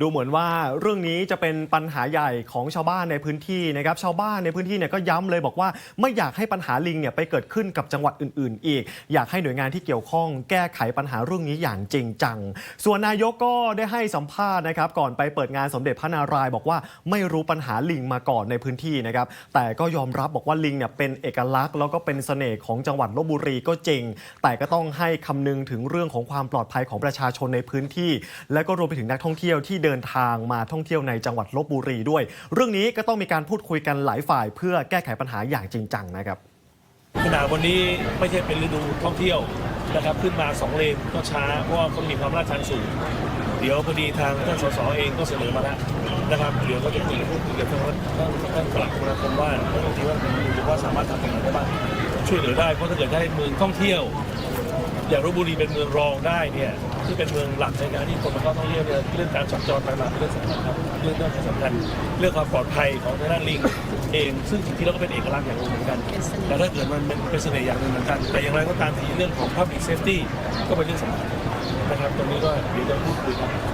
ดูเหมือนว่าเรื่องนี้จะเป็นปัญหาใหญ่ของชาวบ้านในพื้นที่นะครับชาวบ้านในพื้นที่เนี่ยก็ย้ำเลยบอกว่าไม่อยากให้ปัญหาลิงเนี่ยไปเกิดขึ้นกับจังหวัดอื่น ๆ อีก อยากให้หน่วยงานที่เกี่ยวข้องแก้ไขปัญหาเรื่องนี้อย่างจริงจัง ส่วนนายกก็ได้ให้สัมภาษณ์นะครับก่อนไปเปิดงานสมเด็จพระนารายณ์บอกว่าไม่รู้ปัญหาลิงมาก่อนในพื้นที่นะครับแต่ก็ยอมรับบอกว่าลิงเนี่ยเป็นเอกลักษณ์ แล้วก็เป็นเสน่ห์ของจังหวัดลบบุรีก็จริง แต่ก็ต้องให้คำนึงถึงเรื่องของความปลอดภัยของประชาชนในพื้นที่ และก็รวมไปถึงนักท่องเที่ยวที่เดินทางมาท่องเที่ยวในจังหวัดลบบุรีด้วย เรื่องนี้ก็ต้องมีการพูดคุยกันหลายฝ่าย เพื่อแก้ไขปัญหาอย่างจริงจังนะครับขนาวันนี้ไม่ใช่เป็นฤดูท่องเที่ยวนะครับขึ้นมา 2 เลนก็ช้าเพราะว่าเขามีความลาดชันสูง เดี๋ยวพอดีทางท่านสสเองก็เสนอมาแล้วนะครับเดี๋ยวก็จะคุยพูดคุยกับท่านท่านท่านปลัดคมนาคมว่าบางทีว่าหรือว่าสามารถทำตรงไหนได้บ้างช่วยเหลือได้เพราะถ้าเกิดได้เมืองท่องเที่ยว อย่างลบบุรีเป็นเมืองรองได้เนี่ย ที่เป็นเมืองหลักในการที่คนมาเข้าท่องเที่ยวเนี่ยเรื่องการสัญจรไปมาเป็นเรื่องสำคัญครับเรื่องเรื่องสำคัญเรื่องความปลอดภัยของทางด้านลิงเอง ซึ่งจริงๆเราก็เป็นเอกลักษณ์อย่างหนึ่งเหมือนกัน แต่ถ้าเกิดมันเป็นเป็นเสน่ห์อย่างหนึ่งเหมือนกัน แต่อย่างไรก็ตามทีเรื่องของ public safety ก็เป็นเรื่องสำคัญนะครับตรงนี้ก็เดี๋ยวจะพูดคุยกัน